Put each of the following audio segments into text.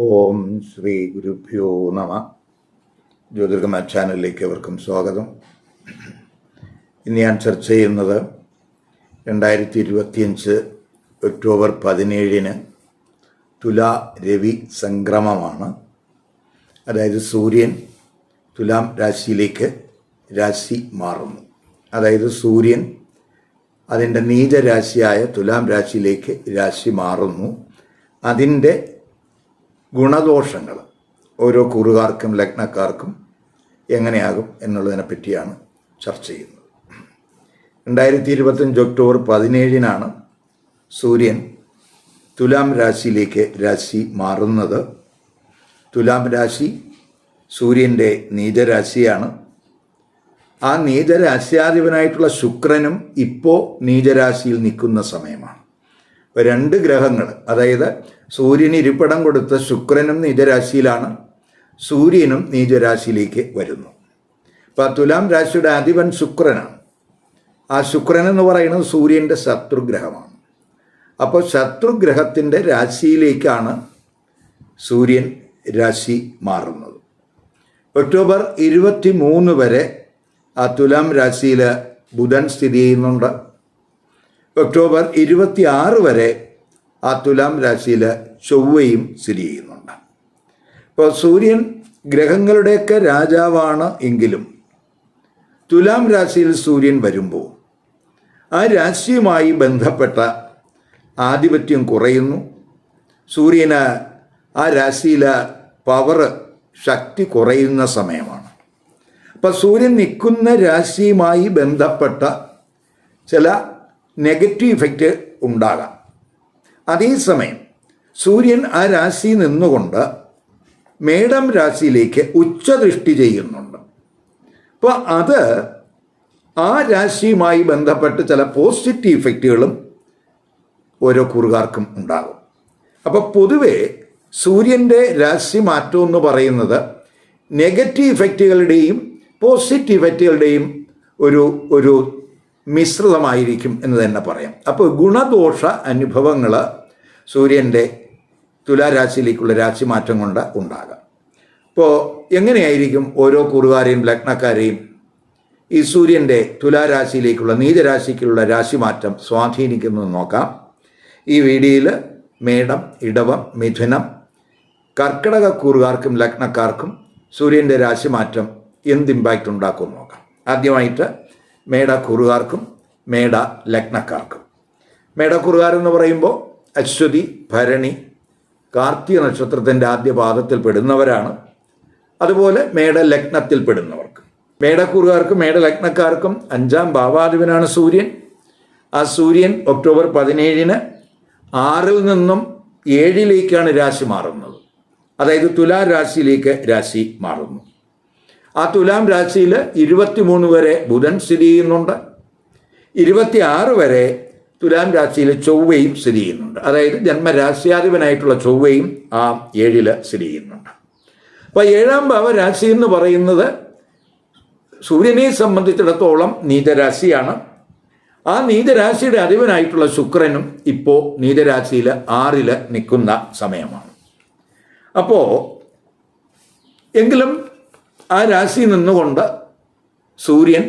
ഓം ശ്രീ ഗുരുഭ്യോ നമ. ജ്യോതിർഗമ ചാനലിലേക്ക് അവർക്കും സ്വാഗതം. ഇന്ന് ഞാൻ ചർച്ച ചെയ്യുന്നത് രണ്ടായിരത്തി ഇരുപത്തിയഞ്ച് ഒക്ടോബർ പതിനേഴിന് തുലാ രവി സംക്രമമാണ്. അതായത് സൂര്യൻ തുലാം രാശിയിലേക്ക് രാശി മാറുന്നു. അതായത് സൂര്യൻ അതിന്റെ നീചരാശിയായ തുലാം രാശിയിലേക്ക് രാശി മാറുന്നു. അതിന്റെ ഗുണദോഷങ്ങൾ ഓരോ കുറുകാർക്കും ലഗ്നക്കാർക്കും എങ്ങനെയാകും എന്നുള്ളതിനെ പറ്റിയാണ് ചർച്ച ചെയ്യുന്നത്. രണ്ടായിരത്തി ഇരുപത്തഞ്ച് ഒക്ടോബർ പതിനേഴിനാണ് സൂര്യൻ തുലാം രാശിയിലേക്ക് രാശി മാറുന്നത്. തുലാം രാശി സൂര്യന്റെ നീചരാശിയാണ്. ആ നീചരാശ്യാധിപനായിട്ടുള്ള ശുക്രനും ഇപ്പോൾ നീചരാശിയിൽ നിൽക്കുന്ന സമയമാണ്. രണ്ട് ഗ്രഹങ്ങൾ അതായത് സൂര്യന് ഇരിപ്പിടം കൊടുത്ത ശുക്രനും നീചരാശിയിലാണ്. സൂര്യനും നീചരാശിയിലേക്ക് വരുന്നു. അപ്പോൾ തുലാം രാശിയുടെ അധിപൻ ശുക്രനാണ്. ആ ശുക്രൻ എന്ന് പറയുന്നത് സൂര്യന്റെ ശത്രുഗ്രഹമാണ്. അപ്പോൾ ശത്രുഗ്രഹത്തിന്റെ രാശിയിലേക്കാണ് സൂര്യൻ രാശി മാറുന്നത്. ഒക്ടോബർ ഇരുപത്തി മൂന്ന് വരെ ആ തുലാം രാശിയിൽ ബുധൻ സ്ഥിതി ചെയ്യുന്നുണ്ട്. ഒക്ടോബർ ഇരുപത്തി ആറ് വരെ ആ തുലാം രാശിയിൽ ചൊവ്വയും സ്ഥിതി ചെയ്യുന്നുണ്ട്. ഇപ്പോൾ സൂര്യൻ ഗ്രഹങ്ങളുടെയൊക്കെ രാജാവാണ് എങ്കിലും തുലാം രാശിയിൽ സൂര്യൻ വരുമ്പോൾ ആ രാശിയുമായി ബന്ധപ്പെട്ട ആധിപത്യം കുറയുന്നു. സൂര്യന് ആ രാശിയിലെ പവർ ശക്തി കുറയുന്ന സമയമാണ്. അപ്പം സൂര്യൻ നിൽക്കുന്ന രാശിയുമായി ബന്ധപ്പെട്ട ചില നെഗറ്റീവ് ഇഫക്റ്റ് ഉണ്ടാകാം. അതേസമയം സൂര്യൻ ആ രാശിയിൽ നിന്നുകൊണ്ട് മേടം രാശിയിലേക്ക് ഉച്ചദൃഷ്ടി ചെയ്യുന്നുണ്ട്. അപ്പോൾ അത് ആ രാശിയുമായി ബന്ധപ്പെട്ട് ചില പോസിറ്റീവ് ഇഫക്റ്റുകളും ഓരോ കുറുകാർക്കും ഉണ്ടാകും. അപ്പോൾ പൊതുവെ സൂര്യന്റെ രാശി മാറ്റം എന്ന് പറയുന്നത് നെഗറ്റീവ് ഇഫക്റ്റുകളുടെയും പോസിറ്റീവ് ഇഫക്റ്റുകളുടെയും ഒരു ഒരു മിശ്രിതമായിരിക്കും എന്ന് തന്നെ പറയാം. അപ്പോൾ ഗുണദോഷ അനുഭവങ്ങൾ സൂര്യന്റെ തുലാരാശിയിലേക്കുള്ള രാശിമാറ്റം കൊണ്ട് ഉണ്ടാകാം. അപ്പോൾ എങ്ങനെയായിരിക്കും ഓരോ കുറുകാരെയും ലഗ്നക്കാരെയും ഈ സൂര്യന്റെ തുലാരാശിയിലേക്കുള്ള നീചരാശിക്കുള്ള രാശിമാറ്റം സ്വാധീനിക്കുന്നത് നോക്കാം. ഈ വീഡിയോയിൽ മേടം ഇടവം മിഥുനം കർക്കിടക കൂറുകാർക്കും ലഗ്നക്കാർക്കും സൂര്യന്റെ രാശിമാറ്റം എന്ത് ഇമ്പാക്റ്റ് ഉണ്ടാക്കും നോക്കാം. ആദ്യമായിട്ട് മേട കുറുകാർക്കും മേട ലഗ്നക്കാർക്കും. മേടക്കുറുകാരെന്ന് പറയുമ്പോൾ അശ്വതി ഭരണി കാർത്തിക നക്ഷത്രത്തിന്റെ ആദ്യ പാദത്തിൽ പെടുന്നവരാണ്. അതുപോലെ മേട ലഗ്നത്തിൽ പെടുന്നവർക്ക്. മേടക്കൂറുകാർക്കും മേടലഗ്നക്കാർക്കും അഞ്ചാം ഭാവാധിപനാണ് സൂര്യൻ. ആ സൂര്യൻ ഒക്ടോബർ പതിനേഴിന് ആറിൽ നിന്നും ഏഴിലേക്കാണ് രാശി മാറുന്നത്. അതായത് തുലാം രാശിയിലേക്ക് രാശി മാറുന്നു. ആ തുലാം രാശിയിൽ ഇരുപത്തിമൂന്ന് വരെ ബുധൻ സ്ഥിതി ചെയ്യുന്നുണ്ട്. ഇരുപത്തി ആറ് വരെ തുലാം രാശിയിൽ ചൊവ്വയും സ്ഥിതി ചെയ്യുന്നുണ്ട്. അതായത് ജന്മരാശ്യാധിപനായിട്ടുള്ള ചൊവ്വയും ആ ഏഴിൽ സ്ഥിതി ചെയ്യുന്നുണ്ട്. അപ്പോൾ ഏഴാം ഭാവ രാശി എന്ന് പറയുന്നത് സൂര്യനെ സംബന്ധിച്ചിടത്തോളം നീതരാശിയാണ് ആ നീതരാശിയുടെ അധിപനായിട്ടുള്ള ശുക്രനും ഇപ്പോൾ നീതരാശിയിൽ ആറിൽ നിൽക്കുന്ന സമയമാണ്. അപ്പോൾ എങ്കിലും ആ രാശി നിന്നുകൊണ്ട് സൂര്യൻ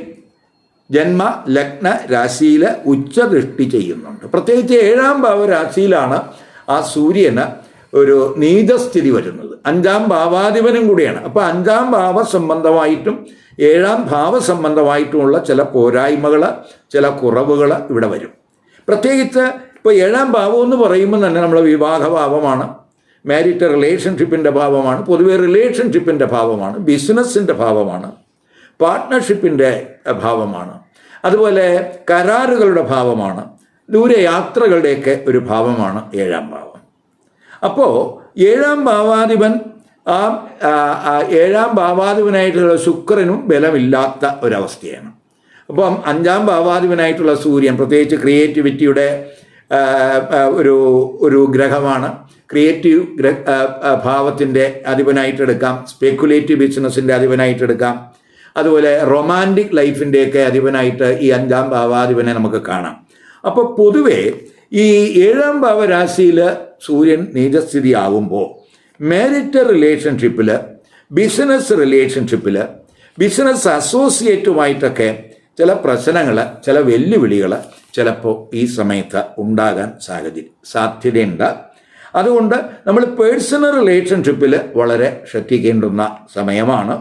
ജന്മ ലഗ്ന രാശിയിൽ ഉച്ചദൃഷ്ടി ചെയ്യുന്നുണ്ട്. പ്രത്യേകിച്ച് ഏഴാം ഭാവ രാശിയിലാണ് ആ സൂര്യന് ഒരു നീതസ്ഥിതി വരുന്നത്. അഞ്ചാം ഭാവാധിപനും കൂടിയാണ്. അപ്പോൾ അഞ്ചാം ഭാവ സംബന്ധമായിട്ടും ഏഴാം ഭാവ സംബന്ധമായിട്ടുമുള്ള ചില പോരായ്മകൾ ചില കുറവുകൾ ഇവിടെ വരും. പ്രത്യേകിച്ച് ഇപ്പോൾ ഏഴാം ഭാവം എന്ന് പറയുമ്പോൾ തന്നെ നമ്മൾ വിവാഹഭാവമാണ് മാരിറ്റ് റിലേഷൻഷിപ്പിന്റെ ഭാവമാണ് പൊതുവെ റിലേഷൻഷിപ്പിന്റെ ഭാവമാണ് ബിസിനസ്സിന്റെ ഭാവമാണ് പാർട്ട്ണർഷിപ്പിന്റെ ഭാവമാണ്. അതുപോലെ കരാറുകളുടെ ഭാവമാണ്. ദൂരയാത്രകളുടെയൊക്കെ ഒരു ഭാവമാണ് ഏഴാം ഭാവം. അപ്പോൾ ഏഴാം ഭാവാധിപൻ ആ ഏഴാം ഭാവാധിപനായിട്ടുള്ള ശുക്രനും ബലമില്ലാത്ത ഒരവസ്ഥയാണ്. അപ്പം അഞ്ചാം ഭാവാധിപനായിട്ടുള്ള സൂര്യൻ പ്രത്യേകിച്ച് ക്രിയേറ്റിവിറ്റിയുടെ ഒരു ഒരു ഗ്രഹമാണ്. ക്രിയേറ്റീവ് ഗ്രഹ ഭാവത്തിന്റെ അധിപനായിട്ടെടുക്കാം. സ്പെക്കുലേറ്റീവ് ബിസിനസ്സിന്റെ അധിപനായിട്ട് എടുക്കാം അതുപോലെ റൊമാന്റിക് ലൈഫിന്റെയൊക്കെ അധിപനായിട്ട് ഈ അഞ്ചാം ഭാവാധിപനെ നമുക്ക് കാണാം. അപ്പോൾ പൊതുവേ ഈ ഏഴാം ഭാവരാശിയിൽ സൂര്യൻ നീചസ്ഥിതി ആകുമ്പോൾ മാരിറ്റൽ റിലേഷൻഷിപ്പിൽ ബിസിനസ് റിലേഷൻഷിപ്പിൽ ബിസിനസ് അസോസിയേറ്റുമായിട്ടൊക്കെ ചില പ്രശ്നങ്ങൾ ചില വെല്ലുവിളികൾ ചിലപ്പോൾ ഈ സമയത്ത് ഉണ്ടാകാൻ സാഹചര്യം സാധ്യതയുണ്ട്. അതുകൊണ്ട് നമ്മൾ പേഴ്സണൽ റിലേഷൻഷിപ്പിൽ വളരെ ശ്രദ്ധിക്കേണ്ടുന്ന സമയമാണ്.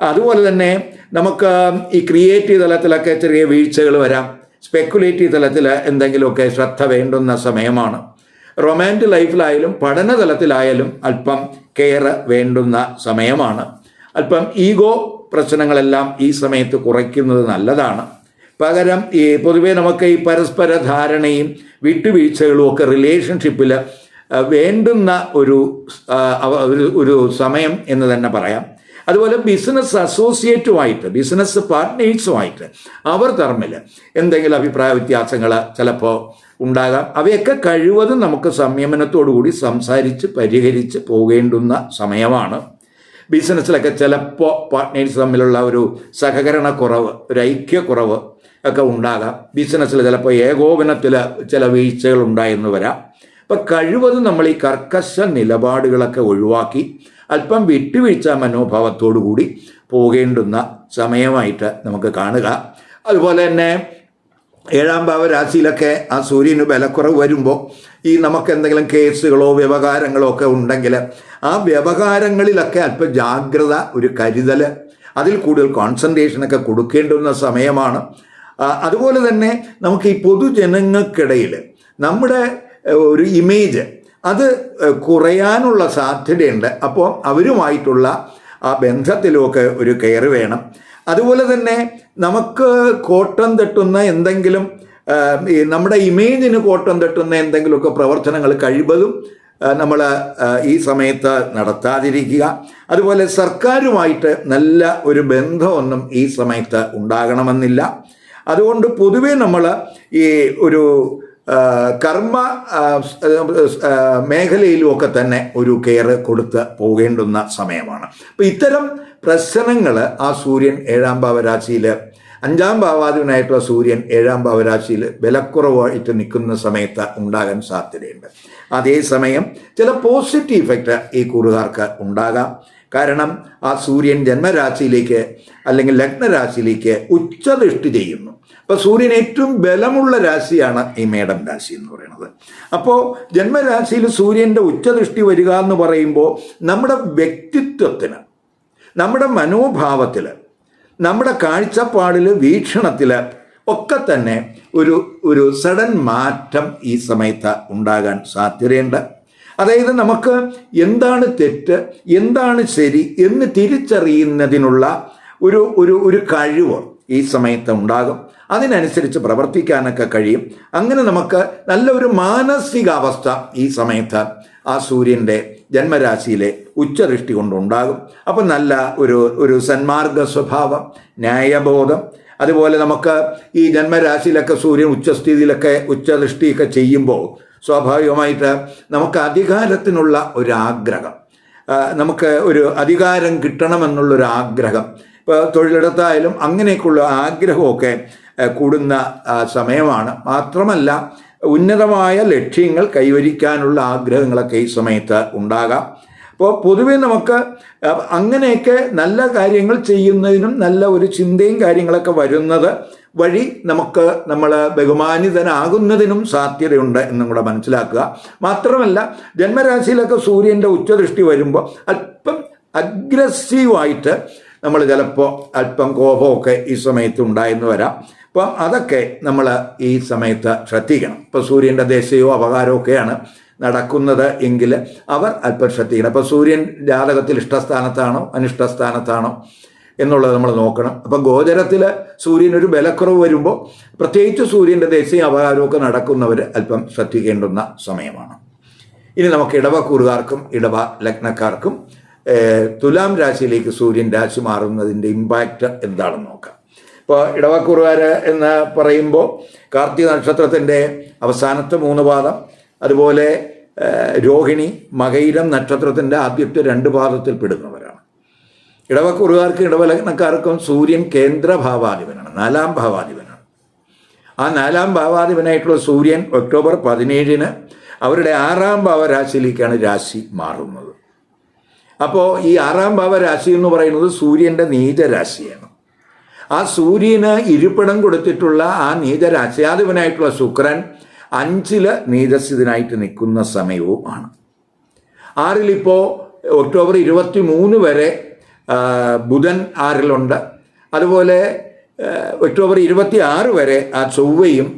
അതുപോലെ തന്നെ നമുക്ക് ഈ ക്രിയേറ്റീവ് തലത്തിലൊക്കെ ചെറിയ വീഴ്ചകൾ വരാം. സ്പെക്കുലേറ്റീവ് തലത്തിൽ എന്തെങ്കിലുമൊക്കെ ശ്രദ്ധ വേണ്ടുന്ന സമയമാണ്. റൊമാന്റിക് ലൈഫിലായാലും പഠന തലത്തിലായാലും അല്പം കെയർ വേണ്ടുന്ന സമയമാണ്. അല്പം ഈഗോ പ്രശ്നങ്ങളെല്ലാം ഈ സമയത്ത് കുറയ്ക്കുന്നത് നല്ലതാണ്. പകരം ഈ പൊതുവേ നമുക്ക് ഈ പരസ്പര ധാരണയും വിട്ടുവീഴ്ചകളും ഒക്കെ റിലേഷൻഷിപ്പിൽ വേണ്ടുന്ന ഒരു ഒരു- സമയം എന്ന് തന്നെ പറയാം. അതുപോലെ ബിസിനസ് അസോസിയേറ്റുമായിട്ട് ബിസിനസ് പാർട്ട്നേഴ്സുമായിട്ട് അവർ തമ്മിൽ എന്തെങ്കിലും അഭിപ്രായ വ്യത്യാസങ്ങൾ ചിലപ്പോൾ ഉണ്ടാകാം. അവയൊക്കെ കഴിവതും നമുക്ക് സംയമനത്തോടുകൂടി സംസാരിച്ച് പരിഹരിച്ച് പോകേണ്ടുന്ന സമയമാണ്. ബിസിനസ്സിലൊക്കെ ചിലപ്പോൾ പാർട്ട്നേഴ്സ് തമ്മിലുള്ള ഒരു സഹകരണക്കുറവ് ഒരു ഐക്യക്കുറവ് ഒക്കെ ഉണ്ടാകാം. ബിസിനസ്സിൽ ചിലപ്പോൾ ഏകോപനത്തിൽ ചില വീഴ്ചകൾ ഉണ്ടായെന്ന് വരാം. അപ്പം കഴിവതും നമ്മൾ ഈ കർക്കശ നിലപാടുകളൊക്കെ ഒഴിവാക്കി അല്പം വിട്ടുവീഴ്ച മനോഭാവത്തോടു കൂടി പോകേണ്ടുന്ന സമയമായിട്ട് നമുക്ക് കാണുക. അതുപോലെ തന്നെ ഏഴാം ഭാവ രാശിയിലൊക്കെ ആ സൂര്യന് ബലക്കുറവ് വരുമ്പോൾ ഈ നമുക്ക് എന്തെങ്കിലും കേസുകളോ വ്യവഹാരങ്ങളോ ഒക്കെ ഉണ്ടെങ്കിൽ ആ വ്യവഹാരങ്ങളിലൊക്കെ അല്പം ജാഗ്രത ഒരു കരുതൽ അതിൽ കൂടുതൽ കോൺസെൻട്രേഷനൊക്കെ കൊടുക്കേണ്ടുന്ന സമയമാണ്. അതുപോലെ തന്നെ നമുക്ക് ഈ പൊതുജനങ്ങൾക്കിടയിൽ നമ്മുടെ ഒരു ഇമേജ് അത് കുറയാനുള്ള സാധ്യതയുണ്ട്. അപ്പോൾ അവരുമായിട്ടുള്ള ആ ബന്ധത്തിലുമൊക്കെ ഒരു കെയർ വേണം. അതുപോലെ തന്നെ നമുക്ക് കോട്ടം തട്ടുന്ന എന്തെങ്കിലും നമ്മുടെ ഇമേജിന് കോട്ടം തട്ടുന്ന എന്തെങ്കിലുമൊക്കെ പ്രവർത്തനങ്ങൾ കഴിവതും നമ്മൾ ഈ സമയത്ത് നടത്താതിരിക്കുക. അതുപോലെ സർക്കാരുമായിട്ട് നല്ല ഒരു ബന്ധമൊന്നും ഈ സമയത്ത് ഉണ്ടാകണമെന്നില്ല. അതുകൊണ്ട് പൊതുവേ നമ്മൾ ഈ ഒരു കർമ്മ മേഖലയിലുമൊക്കെ തന്നെ ഒരു കെയർ കൊടുത്ത് പോകേണ്ടുന്ന സമയമാണ്. അപ്പം ഇത്തരം പ്രശ്നങ്ങൾ ആ സൂര്യൻ ഏഴാം ഭാവരാശിയിൽ അഞ്ചാം ഭാവാധിപനായിട്ടുള്ള സൂര്യൻ ഏഴാം ഭാവരാശിയിൽ വിലക്കുറവായിട്ട് നിൽക്കുന്ന സമയത്ത് ഉണ്ടാകാൻ സാധ്യതയുണ്ട്. അതേസമയം ചില പോസിറ്റീവ് ഇഫക്റ്റ് ഈ കൂറുകാർക്ക് ഉണ്ടാകാം. കാരണം ആ സൂര്യൻ ജന്മരാശിയിലേക്ക് അല്ലെങ്കിൽ ലഗ്നരാശിയിലേക്ക് ഉച്ചദൃഷ്ടി ചെയ്യുന്നു. അപ്പോൾ സൂര്യൻ ഏറ്റവും ബലമുള്ള രാശിയാണ് ഈ മേടം രാശി എന്ന് പറയുന്നത്. അപ്പോൾ ജന്മരാശിയിൽ സൂര്യന്റെ ഉച്ചദൃഷ്ടി വരിക എന്ന് പറയുമ്പോൾ നമ്മുടെ വ്യക്തിത്വത്തിന് നമ്മുടെ മനോഭാവത്തിൽ നമ്മുടെ കാഴ്ചപ്പാടിൽ വീക്ഷണത്തിൽ ഒക്കെ തന്നെ ഒരു ഒരു സഡൻ മാറ്റം ഈ സമയത്ത് ഉണ്ടാകാൻ സാധ്യതയുണ്ട്. അതായത് നമുക്ക് എന്താണ് തെറ്റ് എന്താണ് ശരി എന്ന് തിരിച്ചറിയുന്നതിനുള്ള ഒരു ഒരു ഒരു കഴിവ് ഈ സമയത്ത് ഉണ്ടാകും. അതിനനുസരിച്ച് പ്രവർത്തിക്കാനൊക്കെ കഴിയും. അങ്ങനെ നമുക്ക് നല്ലൊരു മാനസികാവസ്ഥ ഈ സമയത്ത് ആ സൂര്യന്റെ ജന്മരാശിയിലെ ഉച്ചദൃഷ്ടി കൊണ്ടുണ്ടാകും. അപ്പം നല്ല ഒരു ഒരു സന്മാർഗ സ്വഭാവം ന്യായബോധം. അതുപോലെ നമുക്ക് ഈ ജന്മരാശിയിലൊക്കെ സൂര്യൻ ഉച്ചസ്ഥിതിയിലൊക്കെ ഉച്ചദൃഷ്ടിയൊക്കെ ചെയ്യുമ്പോൾ സ്വാഭാവികമായിട്ട് നമുക്ക് അധികാരത്തിനുള്ള ഒരു ആഗ്രഹം നമുക്ക് ഒരു അധികാരം കിട്ടണമെന്നുള്ളൊരു ആഗ്രഹം ഇപ്പോൾ തൊഴിലിടത്തായാലും അങ്ങനെയൊക്കെയുള്ള ആഗ്രഹമൊക്കെ കൂടുന്ന സമയമാണ്. മാത്രമല്ല ഉന്നതമായ ലക്ഷ്യങ്ങൾ കൈവരിക്കാനുള്ള ആഗ്രഹങ്ങളൊക്കെ ഈ സമയത്ത് ഉണ്ടാകാം. അപ്പോൾ പൊതുവെ നമുക്ക് അങ്ങനെയൊക്കെ നല്ല കാര്യങ്ങൾ ചെയ്യുന്നതിനും നല്ല ഒരു ചിന്തയും കാര്യങ്ങളൊക്കെ വരുന്നത് വഴി നമുക്ക് നമ്മൾ ബഹുമാനിതനാകുന്നതിനും സാധ്യതയുണ്ട് എന്നും കൂടെ മനസ്സിലാക്കുക. മാത്രമല്ല ജന്മരാശിയിലൊക്കെ സൂര്യന്റെ ഉച്ചദൃഷ്ടി വരുമ്പോൾ അല്പം അഗ്രസീവായിട്ട് നമ്മൾ ചിലപ്പോൾ അല്പം കോപമൊക്കെ ഈ സമയത്ത് ഉണ്ടായെന്ന് വരാം. അപ്പം അതൊക്കെ നമ്മൾ ഈ സമയത്ത് ശ്രദ്ധിക്കണം. ഇപ്പോൾ സൂര്യന്റെ ദേശയോ അപകാരമോ ഒക്കെയാണ് നടക്കുന്നത് എങ്കിൽ അവർ അല്പം ശ്രദ്ധിക്കണം. അപ്പോൾ സൂര്യൻ ജാതകത്തിൽ ഇഷ്ടസ്ഥാനത്താണോ അനിഷ്ടസ്ഥാനത്താണോ എന്നുള്ളത് നമ്മൾ നോക്കണം. അപ്പം ഗോചരത്തിൽ സൂര്യൻ ഒരു ബലക്കുറവ് വരുമ്പോൾ പ്രത്യേകിച്ച് സൂര്യന്റെ ദേശീയ അപകാരമൊക്കെ നടക്കുന്നവർ അല്പം ശ്രദ്ധിക്കേണ്ടുന്ന സമയമാണ്. ഇനി നമുക്ക് ഇടവക്കൂറുകാർക്കും ഇടവ ലഗ്നക്കാർക്കും തുലാം രാശിയിലേക്ക് സൂര്യൻ രാശി മാറുന്നതിന്റെ ഇമ്പാക്റ്റ് എന്താണെന്ന് നോക്കാം. ഇപ്പോൾ ഇടവക്കൂറുകാർ എന്ന് പറയുമ്പോൾ കാർത്തിക നക്ഷത്രത്തിന്റെ അവസാനത്തെ മൂന്ന് പാദം അതുപോലെ രോഹിണി മകയിരം നക്ഷത്രത്തിന്റെ ആദ്യത്തെ രണ്ട് പാദത്തിൽ പെടുന്നവരാണ്. ഇടവക്കുറുകാർക്കും ഇടവലഗ്നക്കാർക്കും സൂര്യൻ കേന്ദ്ര ഭാവാധിപനാണ് നാലാം ഭാവാധിപനാണ്. ആ നാലാം ഭാവാധിപനായിട്ടുള്ള സൂര്യൻ ഒക്ടോബർ പതിനേഴിന് അവരുടെ ആറാം ഭാവരാശിയിലേക്കാണ് രാശി മാറുന്നത്. അപ്പോൾ ഈ ആറാം ഭാവരാശി എന്ന് പറയുന്നത് സൂര്യന്റെ നീചരാശിയാണ്. ആ സൂര്യന് ഇരിപ്പിടം കൊടുത്തിട്ടുള്ള ആ നീചരാശ്യാധിപനായിട്ടുള്ള ശുക്രൻ അഞ്ചിൽ നീചസ്ഥിതനായിട്ട് നിൽക്കുന്ന സമയവും ആണ്. ആറിലിപ്പോൾ ഒക്ടോബർ ഇരുപത്തി മൂന്ന് വരെ ബുധൻ ആറിലുണ്ട്. അതുപോലെ ഒക്ടോബർ ഇരുപത്തി ആറ് വരെ ആ ചൊവ്വയും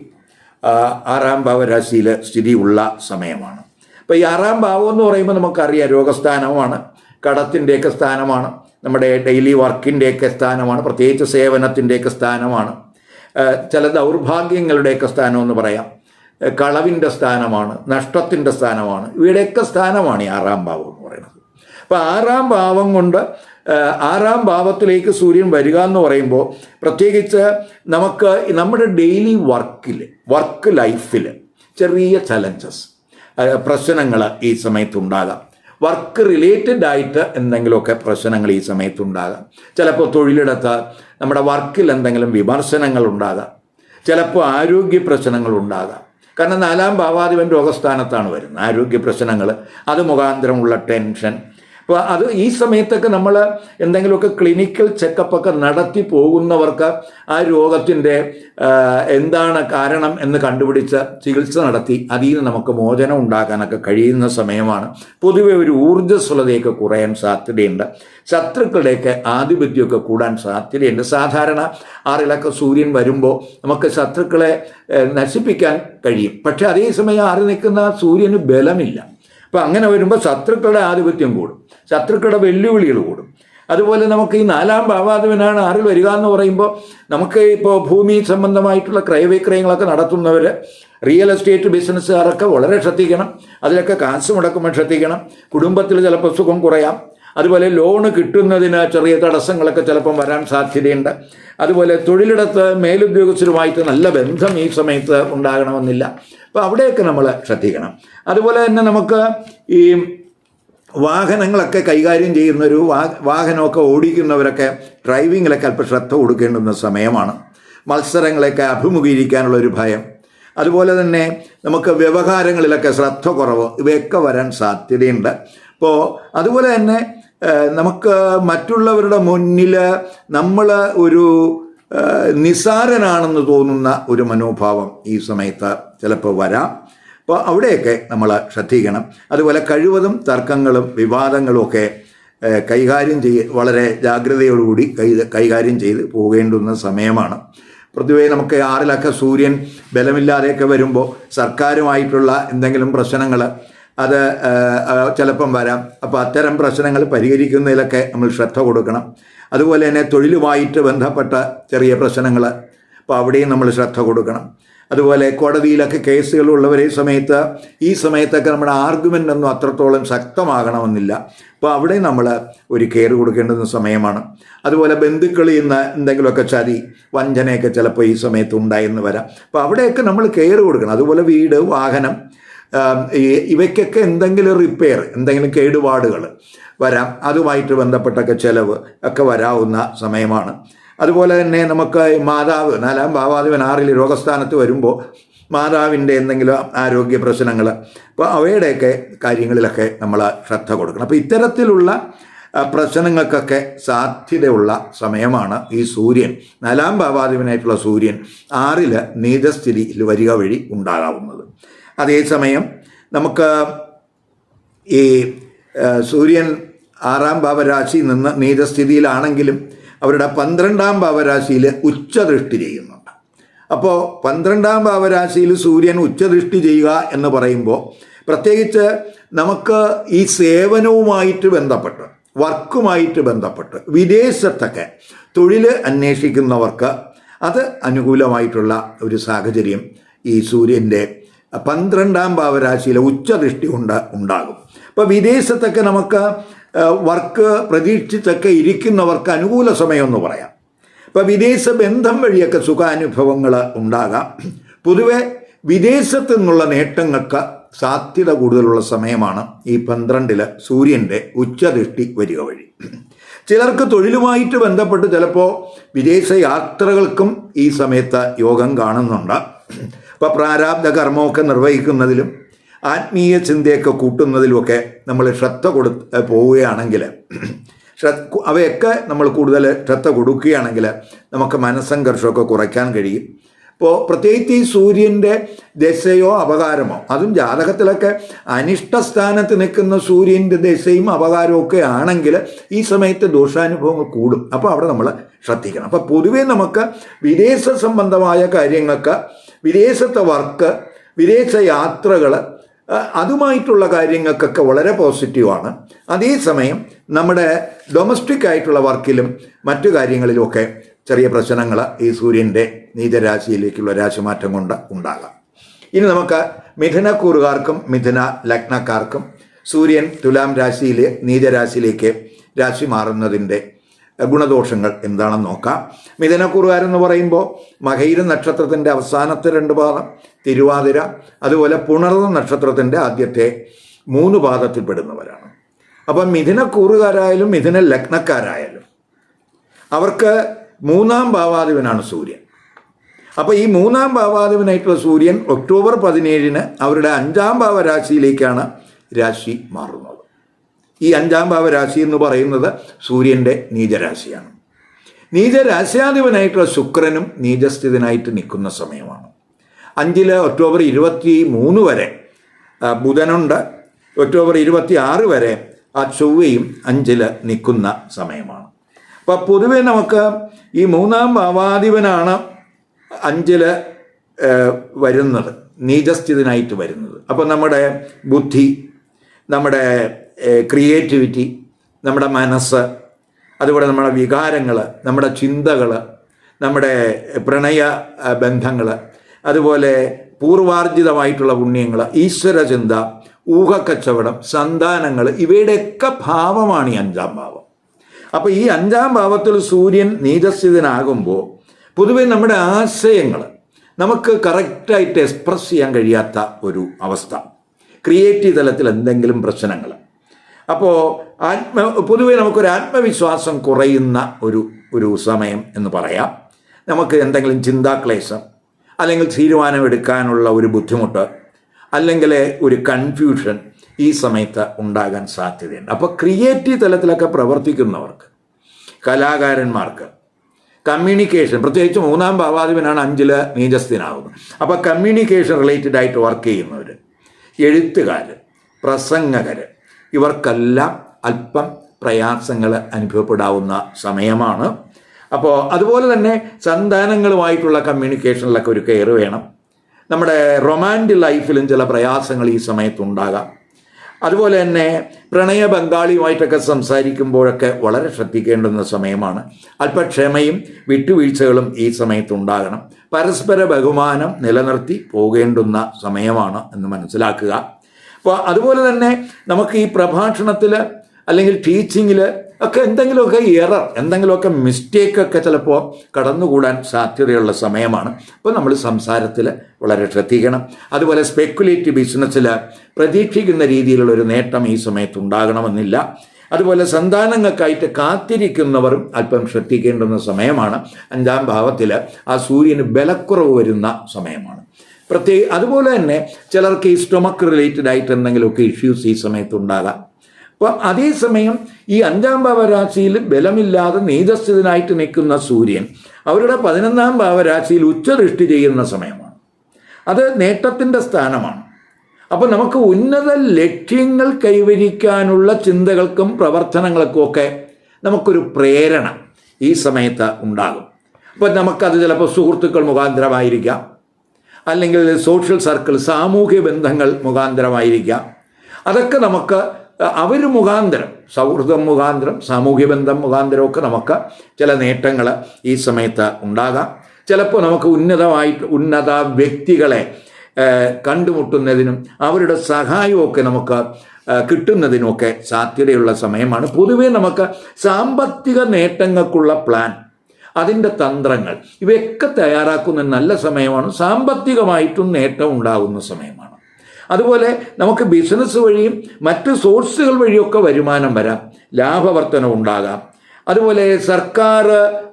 ആറാം ഭാവരാശിയിൽ സ്ഥിതിയുള്ള സമയമാണ്. അപ്പോൾ ഈ ആറാം ഭാവം എന്ന് പറയുമ്പോൾ നമുക്കറിയാം രോഗസ്ഥാനമാണ് കടത്തിന്റെയൊക്കെ സ്ഥാനമാണ്. നമ്മുടെ ഡെയിലി വർക്കിന്റെയൊക്കെ സ്ഥാനമാണ് പ്രത്യേകിച്ച് സേവനത്തിന്റെയൊക്കെ സ്ഥാനമാണ്. ചില ദൗർഭാഗ്യങ്ങളുടെയൊക്കെ സ്ഥാനം എന്ന് പറയാം കളവിന്റെ സ്ഥാനമാണ് നഷ്ടത്തിന്റെ സ്ഥാനമാണ്. ഇവയുടെയൊക്കെ സ്ഥാനമാണ് ഈ ആറാം ഭാവം എന്ന് പറയുന്നത്. അപ്പോൾ ആറാം ഭാവം കൊണ്ട് ആറാം ഭാവത്തിലേക്ക് സൂര്യൻ വരിക എന്ന് പറയുമ്പോൾ പ്രത്യേകിച്ച് നമുക്ക് നമ്മുടെ ഡെയിലി വർക്കിൽ വർക്ക് ലൈഫിൽ ചെറിയ ചലഞ്ചസ് പ്രശ്നങ്ങൾ ഈ സമയത്ത് സമയത്തുണ്ടാകാം വർക്ക് റിലേറ്റഡ് ആയിട്ട് എന്തെങ്കിലുമൊക്കെ പ്രശ്നങ്ങൾ ഈ സമയത്തുണ്ടാകാം. ചിലപ്പോൾ തൊഴിലിടത്ത് നമ്മുടെ വർക്കിൽ എന്തെങ്കിലും വിമർശനങ്ങൾ ഉണ്ടാകാം. ചിലപ്പോൾ ആരോഗ്യ പ്രശ്നങ്ങൾ ഉണ്ടാകാം. കാരണം നാലാം ഭാവാധിപൻ രോഗസ്ഥാനത്താണ് വരുന്നത്. ആരോഗ്യ പ്രശ്നങ്ങൾ അത് മുഖാന്തരമുള്ള ടെൻഷൻ അപ്പോൾ അത് ഈ സമയത്തൊക്കെ നമ്മൾ എന്തെങ്കിലുമൊക്കെ ക്ലിനിക്കൽ ചെക്കപ്പൊക്കെ നടത്തി പോകുന്നവർക്ക് ആ രോഗത്തിന്റെ എന്താണ് കാരണം എന്ന് കണ്ടുപിടിച്ച് ചികിത്സ നടത്തി അതിൽ നിന്ന് നമുക്ക് മോചനം ഉണ്ടാക്കാനൊക്കെ കഴിയുന്ന സമയമാണ്. പൊതുവെ ഒരു ഊർജസ്വലതയൊക്കെ കുറയാൻ സാധ്യതയുണ്ട്. ശത്രുക്കളുടെയൊക്കെ ആധിപത്യമൊക്കെ കൂടാൻ സാധ്യതയുണ്ട്. സാധാരണ ആറിലൊക്കെ സൂര്യൻ വരുമ്പോൾ നമുക്ക് ശത്രുക്കളെ നശിപ്പിക്കാൻ കഴിയും. പക്ഷേ അതേസമയം ആറി നിൽക്കുന്ന സൂര്യന് ബലമില്ല. അപ്പം അങ്ങനെ വരുമ്പോൾ ശത്രുക്കളുടെ ആധിപത്യം കൂടും. ശത്രുക്കളുടെ വെല്ലുവിളികൾ കൂടും. അതുപോലെ നമുക്ക് ഈ നാലാം ഭാവാധിപനാണ് ആറിൽ വരിക എന്ന് പറയുമ്പോൾ നമുക്ക് ഇപ്പോൾ ഭൂമി സംബന്ധമായിട്ടുള്ള ക്രയവിക്രയങ്ങളൊക്കെ നടത്തുന്നവർ റിയൽ എസ്റ്റേറ്റ് ബിസിനസ്സുകാരൊക്കെ വളരെ ശ്രദ്ധിക്കണം. അതിലൊക്കെ കാശ് മുടക്കുമ്പോൾ ശ്രദ്ധിക്കണം. കുടുംബത്തിൽ ചിലപ്പോൾ സുഖം കുറയാം. അതുപോലെ ലോണ് കിട്ടുന്നതിന് ചെറിയ തടസ്സങ്ങളൊക്കെ ചിലപ്പം വരാൻ സാധ്യതയുണ്ട്. അതുപോലെ തൊഴിലിടത്ത് മേലുദ്യോഗസ്ഥരുമായിട്ട് നല്ല ബന്ധം ഈ സമയത്ത് ഉണ്ടാകണമെന്നില്ല. അപ്പോൾ അവിടെയൊക്കെ നമ്മൾ ശ്രദ്ധിക്കണം. അതുപോലെ തന്നെ നമുക്ക് ഈ വാഹനങ്ങളൊക്കെ കൈകാര്യം ചെയ്യുന്നൊരു വാ വാഹനമൊക്കെ ഓടിക്കുന്നവരൊക്കെ ഡ്രൈവിങ്ങിലൊക്കെ അല്പം ശ്രദ്ധ കൊടുക്കേണ്ടുന്ന സമയമാണ്. മത്സരങ്ങളെയൊക്കെ അഭിമുഖീകരിക്കാനുള്ള ഒരു ഭയം. അതുപോലെ തന്നെ നമുക്ക് വ്യവഹാരങ്ങളിലൊക്കെ ശ്രദ്ധ കുറവ് ഇവയൊക്കെ വരാൻ സാധ്യതയുണ്ട്. അപ്പോൾ അതുപോലെ തന്നെ നമുക്ക് മറ്റുള്ളവരുടെ മുന്നിൽ നമ്മൾ ഒരു നിസാരനാണെന്ന് തോന്നുന്ന ഒരു മനോഭാവം ഈ സമയത്ത് ചിലപ്പോൾ വരാം. അപ്പോൾ അവിടെയൊക്കെ നമ്മൾ ശ്രദ്ധിക്കണം. അതുപോലെ കഴിവതും തർക്കങ്ങളും വിവാദങ്ങളും ഒക്കെ കൈകാര്യം ചെയ്യ വളരെ ജാഗ്രതയോടുകൂടി കൈ കൈകാര്യം ചെയ്ത് പോകേണ്ടുന്ന സമയമാണ്. പൊതുവേ നമുക്ക് ആറിലൊക്കെ സൂര്യൻ ബലമില്ലാതെയൊക്കെ വരുമ്പോൾ സർക്കാരുമായിട്ടുള്ള എന്തെങ്കിലും പ്രശ്നങ്ങൾ അത് ചിലപ്പം വരാം. അപ്പോൾ അത്തരം പ്രശ്നങ്ങൾ പരിഹരിക്കുന്നതിലൊക്കെ നമ്മൾ ശ്രദ്ധ കൊടുക്കണം. അതുപോലെ തന്നെ തൊഴിലുമായിട്ട് ബന്ധപ്പെട്ട ചെറിയ പ്രശ്നങ്ങൾ അപ്പോൾ അവിടെയും നമ്മൾ ശ്രദ്ധ കൊടുക്കണം. അതുപോലെ കോടതിയിലൊക്കെ കേസുകൾ ഉള്ളവരെ സമയത്ത് ഈ സമയത്തൊക്കെ നമ്മുടെ ആർഗ്യുമെന്റ് ഒന്നും അത്രത്തോളം ശക്തമാകണമെന്നില്ല. അപ്പോൾ അവിടെ നമ്മൾ ഒരു കെയർ കൊടുക്കേണ്ടുന്ന സമയമാണ്. അതുപോലെ ബന്ധുക്കളിൽ നിന്ന് എന്തെങ്കിലുമൊക്കെ ചതി വഞ്ചനയൊക്കെ ചിലപ്പോൾ ഈ സമയത്ത് ഉണ്ടായെന്ന് വരാം. അപ്പോൾ അവിടെയൊക്കെ നമ്മൾ കെയർ കൊടുക്കണം. അതുപോലെ വീട് വാഹനം ഇവയ്ക്കൊക്കെ എന്തെങ്കിലും റിപ്പയർ എന്തെങ്കിലും കേടുപാടുകൾ വരാം. അതുമായിട്ട് ബന്ധപ്പെട്ടൊക്കെ ചിലവ് ഒക്കെ വരാവുന്ന സമയമാണ്. അതുപോലെ തന്നെ നമുക്ക് മാതാവ് നാലാം ഭാവാധിപൻ ആറിൽ രോഗസ്ഥാനത്ത് വരുമ്പോൾ മാതാവിന്റെ എന്തെങ്കിലും ആരോഗ്യ പ്രശ്നങ്ങൾ അപ്പോൾ അവയുടെയൊക്കെ കാര്യങ്ങളിലൊക്കെ നമ്മൾ ശ്രദ്ധ കൊടുക്കണം. അപ്പോൾ ഇത്തരത്തിലുള്ള പ്രശ്നങ്ങൾക്കൊക്കെ സാധ്യതയുള്ള സമയമാണ് ഈ സൂര്യൻ നാലാം ഭാവാധിപനായിട്ടുള്ള സൂര്യൻ ആറിൽ നീതസ്ഥിതിയിൽ വരിക വഴി ഉണ്ടാകാവുന്നത്. അതേസമയം നമുക്ക് ഈ സൂര്യൻ ആറാം ഭാവരാശിയിൽ നിന്ന് നീതസ്ഥിതിയിലാണെങ്കിലും അവരുടെ പന്ത്രണ്ടാം ഭാവരാശിയിൽ ഉച്ചദൃഷ്ടി ചെയ്യുന്നുണ്ട്. അപ്പോൾ പന്ത്രണ്ടാം ഭാവരാശിയിൽ സൂര്യൻ ഉച്ചദൃഷ്ടി ചെയ്യുക എന്ന് പറയുമ്പോൾ പ്രത്യേകിച്ച് നമുക്ക് ഈ സേവനവുമായിട്ട് ബന്ധപ്പെട്ട് വർക്കുമായിട്ട് ബന്ധപ്പെട്ട് വിദേശത്തൊക്കെ തൊഴിൽ അന്വേഷിക്കുന്നവർക്ക് അത് അനുകൂലമായിട്ടുള്ള ഒരു സാഹചര്യം ഈ സൂര്യന്റെ പന്ത്രണ്ടാം ഭാവരാശിയിലെ ഉച്ചദൃഷ്ടി ഉണ്ട ഉണ്ടാകും. അപ്പോൾ വിദേശത്തൊക്കെ നമുക്ക് വർക്ക് പ്രതീക്ഷിച്ചൊക്കെ ഇരിക്കുന്നവർക്ക് അനുകൂല സമയമെന്ന് പറയാം. ഇപ്പോൾ വിദേശ ബന്ധം വഴിയൊക്കെ സുഖാനുഭവങ്ങൾ ഉണ്ടാകാം. പൊതുവെ വിദേശത്തു നിന്നുള്ള നേട്ടങ്ങൾക്ക് സാധ്യത കൂടുതലുള്ള സമയമാണ് ഈ പന്ത്രണ്ടിൽ സൂര്യന്റെ ഉച്ചദൃഷ്ടി വരിക വഴി. ചിലർക്ക് തൊഴിലുമായിട്ട് ബന്ധപ്പെട്ട് ചിലപ്പോൾ വിദേശ യാത്രകൾക്കും ഈ സമയത്ത് യോഗം കാണുന്നുണ്ട്. അപ്പോൾ പ്രാരാബ്ധ കർമ്മമൊക്കെ നിർവഹിക്കുന്നതിലും ആത്മീയ ചിന്തയൊക്കെ കൂട്ടുന്നതിലുമൊക്കെ നമ്മൾ ശ്രദ്ധ കൊടു പോവുകയാണെങ്കിൽ അവയൊക്കെ നമ്മൾ കൂടുതൽ ശ്രദ്ധ കൊടുക്കുകയാണെങ്കിൽ നമുക്ക് മനസ്സംഘർഷമൊക്കെ കുറയ്ക്കാൻ കഴിയും. ഇപ്പോൾ പ്രത്യേകിച്ച് ഈ സൂര്യന്റെ ദശയോ അപകാരമോ അതും ജാതകത്തിലൊക്കെ അനിഷ്ടസ്ഥാനത്ത് നിൽക്കുന്ന സൂര്യന്റെ ദശയും അപകാരവും ഒക്കെ ആണെങ്കിൽ ഈ സമയത്ത് ദോഷാനുഭവങ്ങൾ കൂടും. അപ്പോൾ അവിടെ നമ്മൾ ശ്രദ്ധിക്കണം. അപ്പോൾ പൊതുവേ നമുക്ക് വിദേശ സംബന്ധമായ കാര്യങ്ങൾക്ക് വിദേശത്തെ വർക്ക് വിദേശ യാത്രകൾ അതുമായിട്ടുള്ള കാര്യങ്ങൾക്കൊക്കെ വളരെ പോസിറ്റീവാണ്. അതേസമയം നമ്മുടെ ഡൊമസ്റ്റിക് ആയിട്ടുള്ള വർക്കിലും മറ്റു കാര്യങ്ങളിലുമൊക്കെ ചെറിയ പ്രശ്നങ്ങൾ ഈ സൂര്യന്റെ നീചരാശിയിലേക്കുള്ള രാശിമാറ്റം കൊണ്ട് ഉണ്ടാകാം. ഇനി നമുക്ക് മിഥുനക്കൂറുകാർക്കും മിഥുന ലഗ്നക്കാർക്കും സൂര്യൻ തുലാം രാശിയിലെ നീചരാശിയിലേക്ക് രാശി മാറുന്നതിന്റെ ഗുണദോഷങ്ങൾ എന്താണെന്ന് നോക്കാം. മിഥുനക്കൂറുകാരെന്ന് പറയുമ്പോൾ മകയിര നക്ഷത്രത്തിന്റെ അവസാനത്തെ രണ്ട് പാദം തിരുവാതിര അതുപോലെ പുണർന്ന നക്ഷത്രത്തിന്റെ ആദ്യത്തെ മൂന്ന് പാദത്തിൽപ്പെടുന്നവരാണ് അപ്പം മിഥുനക്കൂറുകാരായാലും മിഥുന ലഗ്നക്കാരായാലും അവർക്ക് മൂന്നാം ഭാവാധിപനാണ് സൂര്യൻ. അപ്പോൾ ഈ മൂന്നാം ഭാവാധിപനായിട്ടുള്ള സൂര്യൻ ഒക്ടോബർ പതിനേഴിന് അവരുടെ അഞ്ചാം ഭാവരാശിയിലേക്കാണ് രാശി മാറുന്നത്. ഈ അഞ്ചാം ഭാവരാശി എന്ന് പറയുന്നത് സൂര്യന്റെ നീചരാശിയാണ്. നീചരാശ്യാധിപനായിട്ടുള്ള ശുക്രനും നീചസ്ഥിതനായിട്ട് നിൽക്കുന്ന സമയമാണ്. അഞ്ചിൽ ഒക്ടോബർ ഇരുപത്തി മൂന്ന് വരെ ബുധനുണ്ട്. ഒക്ടോബർ ഇരുപത്തി ആറ് വരെ ആ ചൊവ്വയും അഞ്ചിൽ നിൽക്കുന്ന സമയമാണ്. അപ്പം പൊതുവെ നമുക്ക് ഈ മൂന്നാം ഭാവാധിപനാണ് അഞ്ചിൽ വരുന്നത് നീചസ്ഥിതനായിട്ട് വരുന്നത്. അപ്പം നമ്മുടെ ബുദ്ധി നമ്മുടെ ക്രിയേറ്റിവിറ്റി നമ്മുടെ മനസ്സ് അതുപോലെ നമ്മുടെ വികാരങ്ങൾ നമ്മുടെ ചിന്തകൾ നമ്മുടെ പ്രണയ ബന്ധങ്ങൾ അതുപോലെ പൂർവാർജിതമായിട്ടുള്ള പുണ്യങ്ങൾ ഈശ്വരചിന്ത ഊഹക്കച്ചവടം സന്താനങ്ങൾ ഇവയുടെയൊക്കെ ഭാവമാണ് ഈ അഞ്ചാം ഭാവം. അപ്പോൾ ഈ അഞ്ചാം ഭാവത്തിൽ സൂര്യൻ നീതസ്ഥിതനാകുമ്പോൾ പൊതുവെ നമ്മുടെ ആശയങ്ങൾ നമുക്ക് കറക്റ്റായിട്ട് എക്സ്പ്രസ് ചെയ്യാൻ കഴിയാത്ത ഒരു അവസ്ഥ. ക്രിയേറ്റീവ് തലത്തിൽ എന്തെങ്കിലും പ്രശ്നങ്ങൾ അപ്പോൾ ആത്മ പൊതുവെ നമുക്കൊരു ആത്മവിശ്വാസം കുറയുന്ന ഒരു ഒരു സമയം എന്ന് പറയാം. നമുക്ക് എന്തെങ്കിലും ചിന്താക്ലേശം അല്ലെങ്കിൽ തീരുമാനമെടുക്കാനുള്ള ഒരു ബുദ്ധിമുട്ട് അല്ലെങ്കിൽ ഒരു കൺഫ്യൂഷൻ ഈ സമയത്ത് ഉണ്ടാകാൻ സാധ്യതയുണ്ട്. അപ്പോൾ ക്രിയേറ്റീവ് തലത്തിലൊക്കെ പ്രവർത്തിക്കുന്നവർക്ക് കലാകാരന്മാർക്ക് കമ്മ്യൂണിക്കേഷൻ പ്രത്യേകിച്ച് മൂന്നാം ഭാവാധിപനാണ് അഞ്ചിൽ നീജസ്ഥിനാവുന്നത് അപ്പോൾ കമ്മ്യൂണിക്കേഷൻ റിലേറ്റഡ് ആയിട്ട് വർക്ക് ചെയ്യുന്നവർ എഴുത്തുകാർ പ്രസംഗകർ ഇവർക്കെല്ലാം അല്പം പ്രയാസങ്ങൾ അനുഭവപ്പെടാവുന്ന സമയമാണ്. അപ്പോൾ അതുപോലെ തന്നെ സന്താനങ്ങളുമായിട്ടുള്ള കമ്മ്യൂണിക്കേഷനിലൊക്കെ ഒരു കെയർ വേണം. നമ്മുടെ റൊമാന്റിക് ലൈഫിലും ചില പ്രയാസങ്ങൾ ഈ സമയത്തുണ്ടാകാം. അതുപോലെ തന്നെ പ്രണയ ബംഗാളിയുമായിട്ടൊക്കെ സംസാരിക്കുമ്പോഴൊക്കെ വളരെ ശ്രദ്ധിക്കേണ്ടുന്ന സമയമാണ്. അല്പക്ഷമയും വിട്ടുവീഴ്ചകളും ഈ സമയത്തുണ്ടാകണം. പരസ്പര ബഹുമാനം നിലനിർത്തി പോകേണ്ടുന്ന സമയമാണ് എന്ന് മനസ്സിലാക്കുക. അപ്പോൾ അതുപോലെ തന്നെ നമുക്ക് ഈ പ്രഭാഷണത്തിൽ അല്ലെങ്കിൽ ടീച്ചിങ്ങിൽ ഒക്കെ എന്തെങ്കിലുമൊക്കെ എറർ എന്തെങ്കിലുമൊക്കെ മിസ്റ്റേക്കൊക്കെ ചിലപ്പോൾ കടന്നുകൂടാൻ സാധ്യതയുള്ള സമയമാണ്. അപ്പോൾ നമ്മൾ സംസാരത്തിൽ വളരെ ശ്രദ്ധിക്കണം. അതുപോലെ സ്പെക്കുലേറ്റീവ് ബിസിനസ്സിൽ പ്രതീക്ഷിക്കുന്ന രീതിയിലുള്ള ഒരു നേട്ടം ഈ സമയത്ത് ഉണ്ടാകണമെന്നില്ല അതുപോലെ സന്താനങ്ങൾക്കായിട്ട് കാത്തിരിക്കുന്നവരും അല്പം ശ്രദ്ധിക്കേണ്ടുന്ന സമയമാണ്. അഞ്ചാം ഭാവത്തിൽ ആ സൂര്യന് ബലക്കുറവ് വരുന്ന സമയമാണ്. പ്രത്യേക അതുപോലെ തന്നെ ചിലർക്ക് ഈ സ്റ്റൊമക്ക് റിലേറ്റഡ് ആയിട്ട് എന്തെങ്കിലുമൊക്കെ ഇഷ്യൂസ് ഈ സമയത്ത് ഉണ്ടാകാം. അപ്പം അതേസമയം ഈ അഞ്ചാം ഭാവരാശിയിൽ ബലമില്ലാതെ നീതസ്ഥിതനായിട്ട് നിൽക്കുന്ന സൂര്യൻ അവരുടെ പതിനൊന്നാം ഭാവരാശിയിൽ ഉച്ചദൃഷ്ടി ചെയ്യുന്ന സമയമാണ്. അത് നേട്ടത്തിന്റെ സ്ഥാനമാണ്. അപ്പോൾ നമുക്ക് ഉന്നത ലക്ഷ്യങ്ങൾ കൈവരിക്കാനുള്ള ചിന്തകൾക്കും പ്രവർത്തനങ്ങൾക്കും ഒക്കെ നമുക്കൊരു പ്രേരണ ഈ സമയത്ത് ഉണ്ടാകും. അപ്പം നമുക്കത് ചിലപ്പോൾ സുഹൃത്തുക്കൾ മുഖാന്തരമായിരിക്കാം. അല്ലെങ്കിൽ സോഷ്യൽ സർക്കിൾ സാമൂഹ്യ ബന്ധങ്ങൾ മുഖാന്തരമായിരിക്കാം. അതൊക്കെ നമുക്ക് അവർ മുഖാന്തരം സൗഹൃദം മുഖാന്തരം സാമൂഹ്യ ബന്ധം മുഖാന്തരമൊക്കെ നമുക്ക് ചില നേട്ടങ്ങൾ ഈ സമയത്ത് ഉണ്ടാകാം. ചിലപ്പോൾ നമുക്ക് ഉന്നതമായിട്ട് ഉന്നത വ്യക്തികളെ കണ്ടുമുട്ടുന്നതിനും അവരുടെ സഹായമൊക്കെ നമുക്ക് കിട്ടുന്നതിനുമൊക്കെ സാധ്യതയുള്ള സമയമാണ്. പൊതുവേ നമുക്ക് സാമ്പത്തിക നേട്ടങ്ങൾക്കുള്ള പ്ലാൻ അതിന്റെ തന്ത്രങ്ങൾ. ഇവയൊക്കെ തയ്യാറാക്കുന്ന നല്ല സമയമാണ്. സാമ്പത്തികമായിട്ടും നേട്ടം ഉണ്ടാകുന്ന സമയമാണ്. അതുപോലെ നമുക്ക് ബിസിനസ് വഴിയും മറ്റ് സോഴ്സുകൾ വഴിയൊക്കെ വരുമാനം വരാം. ലാഭവർത്തനം ഉണ്ടാകാം. അതുപോലെ സർക്കാർ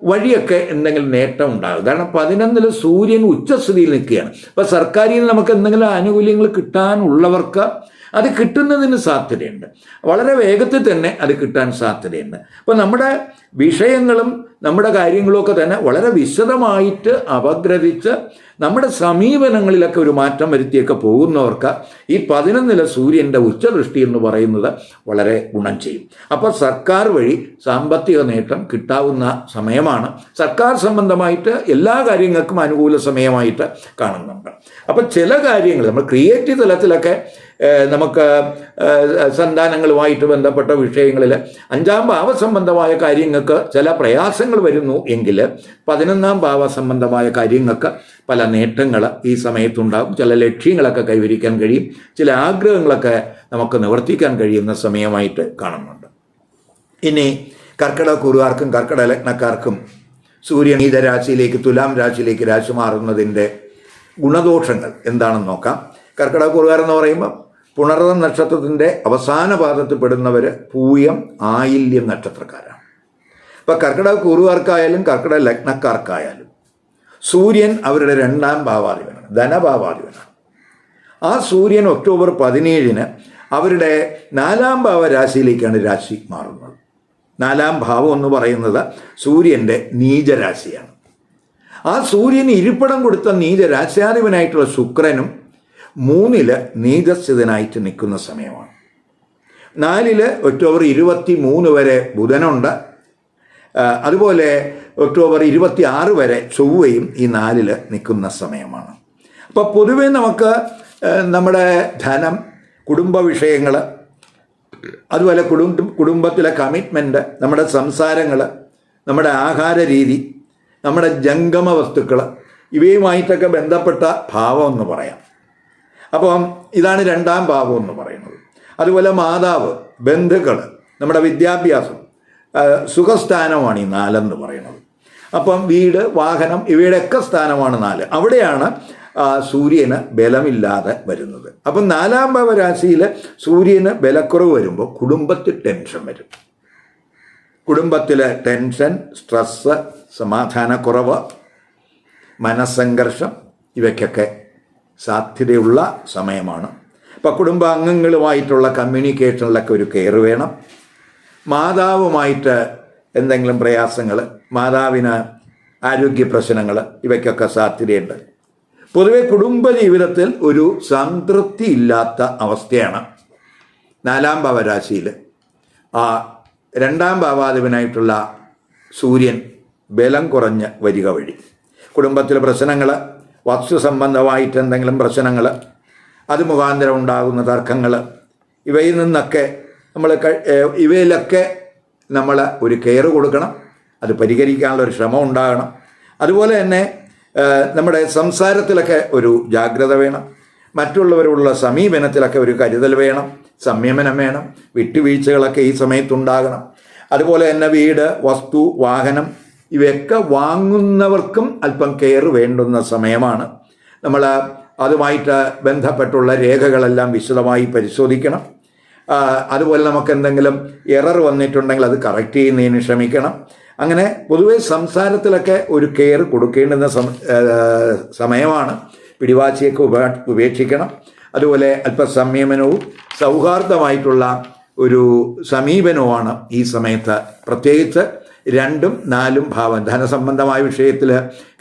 വഴിയൊക്കെ എന്തെങ്കിലും നേട്ടം ഉണ്ടാകും. കാരണം പതിനൊന്നിൽ സൂര്യൻ ഉച്ചസ്ഥിതിയിൽ നിൽക്കുകയാണ്. അപ്പോൾ സർക്കാരിൽ നമുക്ക് എന്തെങ്കിലും ആനുകൂല്യങ്ങൾ കിട്ടാനുള്ളവർക്ക് അത് കിട്ടുന്നതിന് സാധ്യതയുണ്ട്. വളരെ വേഗത്തിൽ തന്നെ അത് കിട്ടാൻ സാധ്യതയുണ്ട്. അപ്പോൾ നമ്മുടെ വിഷയങ്ങളും നമ്മുടെ കാര്യങ്ങളൊക്കെ തന്നെ വളരെ വിശദമായിട്ട് അപഗ്രഥിച്ച് നമ്മുടെ സമീപനങ്ങളിലൊക്കെ ഒരു മാറ്റം വരുത്തിയൊക്കെ പോകുന്നവർക്ക് ഈ പതിനൊന്നില സൂര്യന്റെ ഉച്ചദൃഷ്ടി എന്ന് പറയുന്നത് വളരെ ഗുണം ചെയ്യും. അപ്പോൾ സർക്കാർ വഴി സാമ്പത്തിക നേട്ടം കിട്ടാവുന്ന സമയമാണ്. സർക്കാർ സംബന്ധമായിട്ട് എല്ലാ കാര്യങ്ങൾക്കും അനുകൂല സമയമായിട്ട് കാണുന്നുണ്ട്. അപ്പോൾ ചില കാര്യങ്ങൾ നമ്മൾ ക്രിയേറ്റീവ് തലത്തിലൊക്കെ നമുക്ക് സന്താനങ്ങളുമായിട്ട് ബന്ധപ്പെട്ട വിഷയങ്ങളിൽ അഞ്ചാം ഭാവ സംബന്ധമായ കാര്യങ്ങൾക്ക് ചില പ്രയാസങ്ങൾ വരുന്നു എങ്കിൽ പതിനൊന്നാം ഭാവ സംബന്ധമായ കാര്യങ്ങൾക്ക് പല നേട്ടങ്ങൾ ഈ സമയത്തുണ്ടാകും. ചില ലക്ഷ്യങ്ങളൊക്കെ കൈവരിക്കാൻ കഴിയും. ചില ആഗ്രഹങ്ങളൊക്കെ നമുക്ക് നിവർത്തിക്കാൻ കഴിയുന്ന സമയമായിട്ട് കാണുന്നുണ്ട്. ഇനി കർക്കിടക കുറുകാർക്കും കർക്കിട ലഗ്നക്കാർക്കും സൂര്യൻ നീത രാശിയിലേക്ക് തുലാം രാശിയിലേക്ക് രാശി മാറുന്നതിന്റെ ഗുണദോഷങ്ങൾ എന്താണെന്ന് നോക്കാം. കർക്കിടക കുറുകാർ എന്ന് പറയുമ്പോൾ പുണർത നക്ഷത്രത്തിന്റെ അവസാന പാദത്തിൽ പെടുന്നവർ പൂയം ആയില്യം നക്ഷത്രക്കാരാണ്. ഇപ്പം കർക്കിടക കുറുവാർക്കായാലും കർക്കിടക ലഗ്നക്കാർക്കായാലും സൂര്യൻ അവരുടെ രണ്ടാം ഭാവാധിപനാണ് ധനഭാവാധിപനാണ്. ആ സൂര്യൻ ഒക്ടോബർ പതിനേഴിന് അവരുടെ നാലാം ഭാവ രാശിയിലേക്കാണ് രാശി മാറുന്നത്. നാലാം ഭാവം എന്ന് പറയുന്നത് സൂര്യന്റെ നീചരാശിയാണ്. ആ സൂര്യന് ഇരിപ്പിടം കൊടുത്ത നീചരാശാധിപനായിട്ടുള്ള ശുക്രനും മൂന്നിൽ നീതസ്ഥിതനായിട്ട് നിൽക്കുന്ന സമയമാണ്. നാലിൽ ഒക്ടോബർ ഇരുപത്തി മൂന്ന് വരെ ബുധനുണ്ട്. അതുപോലെ ഒക്ടോബർ ഇരുപത്തി ആറ് വരെ ചൊവ്വയും ഈ നാലിൽ നിൽക്കുന്ന സമയമാണ്. അപ്പോൾ പൊതുവേ നമുക്ക് നമ്മുടെ ധനം കുടുംബ വിഷയങ്ങൾ അതുപോലെ കുടുംബ കുടുംബത്തിലെ കമ്മിറ്റ്മെന്റ് നമ്മുടെ സംസാരങ്ങൾ നമ്മുടെ ആഹാര രീതി നമ്മുടെ ജംഗമ വസ്തുക്കൾ ഇവയുമായിട്ടൊക്കെ ബന്ധപ്പെട്ട ഭാവം എന്ന് പറയാം. അപ്പം ഇതാണ് രണ്ടാം ഭാവം എന്ന് പറയുന്നത്. അതുപോലെ മാതാവ് ബന്ധുക്കൾ നമ്മുടെ വിദ്യാഭ്യാസം സുഖസ്ഥാനമാണ് ഈ നാലെന്ന് പറയുന്നത്. അപ്പം വീട് വാഹനം ഇവയുടെയൊക്കെ സ്ഥാനമാണ് നാല്. അവിടെയാണ് സൂര്യന് ബലമില്ലാതെ വരുന്നത്. അപ്പം നാലാം ഭാവ രാശിയിൽ സൂര്യന് ബലക്കുറവ് വരുമ്പോൾ കുടുംബത്തിൽ ടെൻഷൻ വരും. കുടുംബത്തിലെ ടെൻഷൻ സ്ട്രെസ്സ് സമാധാനക്കുറവ് മനസ്സംഘർഷം ഇവയ്ക്കൊക്കെ സാധ്യതയുള്ള സമയമാണ്. അപ്പോൾ കുടുംബാംഗങ്ങളുമായിട്ടുള്ള കമ്മ്യൂണിക്കേഷനിലൊക്കെ ഒരു കെയർ വേണം. മാതാവുമായിട്ട് എന്തെങ്കിലും പ്രയാസങ്ങൾ മാതാവിന് ആരോഗ്യ പ്രശ്നങ്ങൾ ഇവയ്ക്കൊക്കെ സാധ്യതയുണ്ട്. പൊതുവെ കുടുംബ ജീവിതത്തിൽ ഒരു സംതൃപ്തി ഇല്ലാത്ത അവസ്ഥയാണ് നാലാം ഭാവരാശിയിൽ ആ രണ്ടാം ഭാവാധിപനായിട്ടുള്ള സൂര്യൻ ബലം കുറഞ്ഞ് വരിക വഴി. കുടുംബത്തിലെ പ്രശ്നങ്ങൾ വസ്തു സംബന്ധമായിട്ട് എന്തെങ്കിലും പ്രശ്നങ്ങൾ അത് മുഖാന്തരം ഉണ്ടാകുന്ന തർക്കങ്ങൾ ഇവയിൽ നിന്നൊക്കെ നമ്മൾ ഇവയിലൊക്കെ നമ്മൾ ഒരു കെയർ കൊടുക്കണം അത് പരിഹരിക്കാനുള്ള ഒരു ശ്രമം ഉണ്ടാകണം. അതുപോലെ തന്നെ നമ്മുടെ സംസാരത്തിലൊക്കെ ഒരു ജാഗ്രത വേണം. മറ്റുള്ളവരുള്ള സമീപനത്തിലൊക്കെ ഒരു കരുതൽ വേണം സംയമനം വേണം വിട്ടുവീഴ്ചകളൊക്കെ ഈ സമയത്തുണ്ടാകണം. അതുപോലെ തന്നെ വീട് വസ്തു വാഹനം ഇവയൊക്കെ വാങ്ങുന്നവർക്കും അല്പം കെയർ വേണ്ടുന്ന സമയമാണ്. നമ്മൾ അതുമായിട്ട് ബന്ധപ്പെട്ടുള്ള രേഖകളെല്ലാം വിശദമായി പരിശോധിക്കണം. അതുപോലെ നമുക്ക് എന്തെങ്കിലും എറർ വന്നിട്ടുണ്ടെങ്കിൽ അത് കറക്റ്റ് ചെയ്യുന്നതിന് ശ്രമിക്കണം. അങ്ങനെ പൊതുവേ സംസാരത്തിലൊക്കെ ഒരു കെയർ കൊടുക്കേണ്ടുന്ന സമയമാണ്. പിടിവാശിയൊക്കെ ഉപ ഉപേക്ഷിക്കണം. അതുപോലെ അല്പസംയമനവും സൗഹാർദ്ദമായിട്ടുള്ള ഒരു സമീപനവുമാണ് ഈ സമയത്ത് പ്രത്യേകിച്ച് രണ്ടും നാലും ഭാവം. ധനസംബന്ധമായ വിഷയത്തിൽ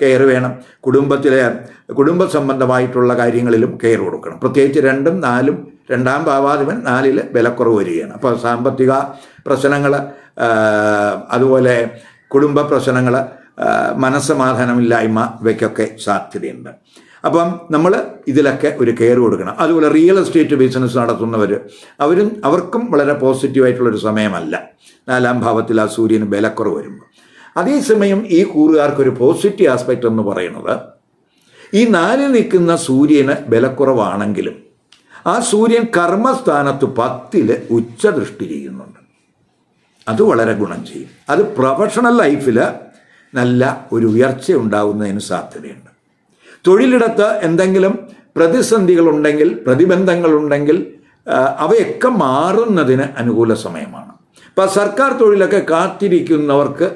കെയർ വേണം. കുടുംബത്തിലെ കുടുംബ സംബന്ധമായിട്ടുള്ള കാര്യങ്ങളിലും കെയർ കൊടുക്കണം. പ്രത്യേകിച്ച് രണ്ടും നാലും രണ്ടാം ഭാവാധിപൻ നാലിൽ വിലക്കുറവ് വരികയാണ്. അപ്പോൾ സാമ്പത്തിക പ്രശ്നങ്ങൾ അതുപോലെ കുടുംബ പ്രശ്നങ്ങൾ മനസ്സമാധാനമില്ലായ്മ ഇവയ്ക്കൊക്കെ സാധ്യതയുണ്ട്. അപ്പം നമ്മൾ ഇതിലൊക്കെ ഒരു കെയർ കൊടുക്കണം. അതുപോലെ റിയൽ എസ്റ്റേറ്റ് ബിസിനസ് നടത്തുന്നവർ അവരും അവർക്കും വളരെ പോസിറ്റീവായിട്ടുള്ളൊരു സമയമല്ല. നാലാം ഭാവത്തിൽ ആ സൂര്യന് ബലക്കുറവ് വരുമ്പോൾ. അതേസമയം ഈ കൂറുകാർക്കൊരു പോസിറ്റീവ് ആസ്പെക്റ്റ് എന്ന് പറയുന്നത് ഈ നാലിൽ നിൽക്കുന്ന സൂര്യന് ബലക്കുറവാണെങ്കിലും ആ സൂര്യൻ കർമ്മസ്ഥാനത്ത് പത്തിൽ ഉച്ചദൃഷ്ടി ചെയ്യുന്നുണ്ട് അത് വളരെ ഗുണം ചെയ്യും. അത് പ്രൊഫഷണൽ ലൈഫിൽ നല്ല ഒരു ഉയർച്ച ഉണ്ടാകുന്നതിന് സാധ്യതയുണ്ട്. തൊഴിലിടത്ത് എന്തെങ്കിലും പ്രതിസന്ധികളുണ്ടെങ്കിൽ പ്രതിബന്ധങ്ങളുണ്ടെങ്കിൽ അവയൊക്കെ മാറുന്നതിന് അനുകൂല സമയമാണ്. അപ്പോൾ സർക്കാർ തൊഴിലൊക്കെ കാത്തിരിക്കുന്നവർക്ക്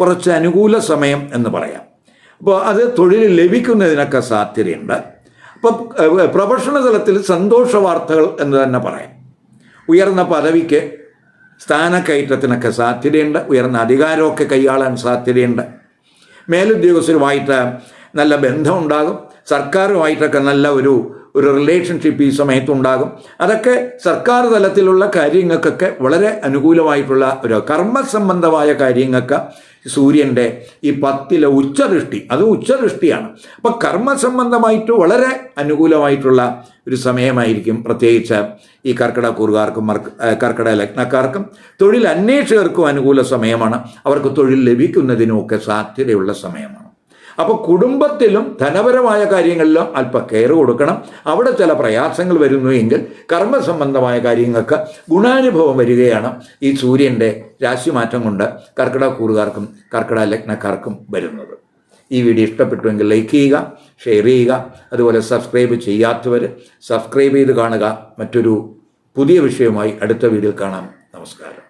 കുറച്ച് അനുകൂല സമയം എന്ന് പറയാം. അപ്പോൾ അത് തൊഴിൽ ലഭിക്കുന്നതിനൊക്കെ സാധ്യതയുണ്ട്. അപ്പം പ്രൊഫഷണൽ തലത്തിൽ സന്തോഷ വാർത്തകൾ എന്ന് തന്നെ പറയാം. ഉയർന്ന പദവിക്ക് സ്ഥാനക്കയറ്റത്തിനൊക്കെ സാധ്യതയുണ്ട്. ഉയർന്ന അധികാരമൊക്കെ കൈയാളാൻ സാധ്യതയുണ്ട്. മേലുദ്യോഗസ്ഥരുമായിട്ട് നല്ല ബന്ധമുണ്ടാകും. സർക്കാരുമായിട്ടൊക്കെ നല്ല ഒരു ഒരു റിലേഷൻഷിപ്പ് ഈ സമയത്ത് ഉണ്ടാകും അതൊക്കെ സർക്കാർ തലത്തിലുള്ള കാര്യങ്ങൾക്കൊക്കെ വളരെ അനുകൂലമായിട്ടുള്ള ഒരു കർമ്മസംബന്ധമായ കാര്യങ്ങൾക്ക് സൂര്യന്റെ ഈ പത്തിലെ ഉച്ചദൃഷ്ടി അത് ഉച്ചദൃഷ്ടിയാണ്. അപ്പം കർമ്മസംബന്ധമായിട്ട് വളരെ അനുകൂലമായിട്ടുള്ള ഒരു സമയമായിരിക്കും പ്രത്യേകിച്ച് ഈ കർക്കിടക കൂറുകാർക്കും മർക്ക്- കർക്കിടക ലഗ്നക്കാർക്കും. തൊഴിൽ അന്വേഷകർക്കും അനുകൂല സമയമാണ്. അവർക്ക് തൊഴിൽ ലഭിക്കുന്നതിനുമൊക്കെ സാധ്യതയുള്ള സമയമാണ്. അപ്പോൾ കുടുംബത്തിലും ധനപരമായ കാര്യങ്ങളിലും അല്പം കെയർ കൊടുക്കണം. അവിടെ ചില പ്രയാസങ്ങൾ വരുന്നു എങ്കിൽ കർമ്മസംബന്ധമായ കാര്യങ്ങൾക്ക് ഗുണാനുഭവം വരികയാണ്. ഈ സൂര്യന്റെ രാശിമാറ്റം കൊണ്ട് കർക്കിടക കൂറുകാർക്കും കർക്കിടക ലഗ്നക്കാർക്കും വരുന്നത്. ഈ വീഡിയോ ഇഷ്ടപ്പെട്ടുവെങ്കിൽ ലൈക്ക് ചെയ്യുക ഷെയർ ചെയ്യുക അതുപോലെ സബ്സ്ക്രൈബ് ചെയ്യാത്തവർ സബ്സ്ക്രൈബ് ചെയ്ത് കാണുക. മറ്റൊരു പുതിയ വിഷയവുമായി അടുത്ത വീഡിയോയിൽ കാണാം. നമസ്കാരം.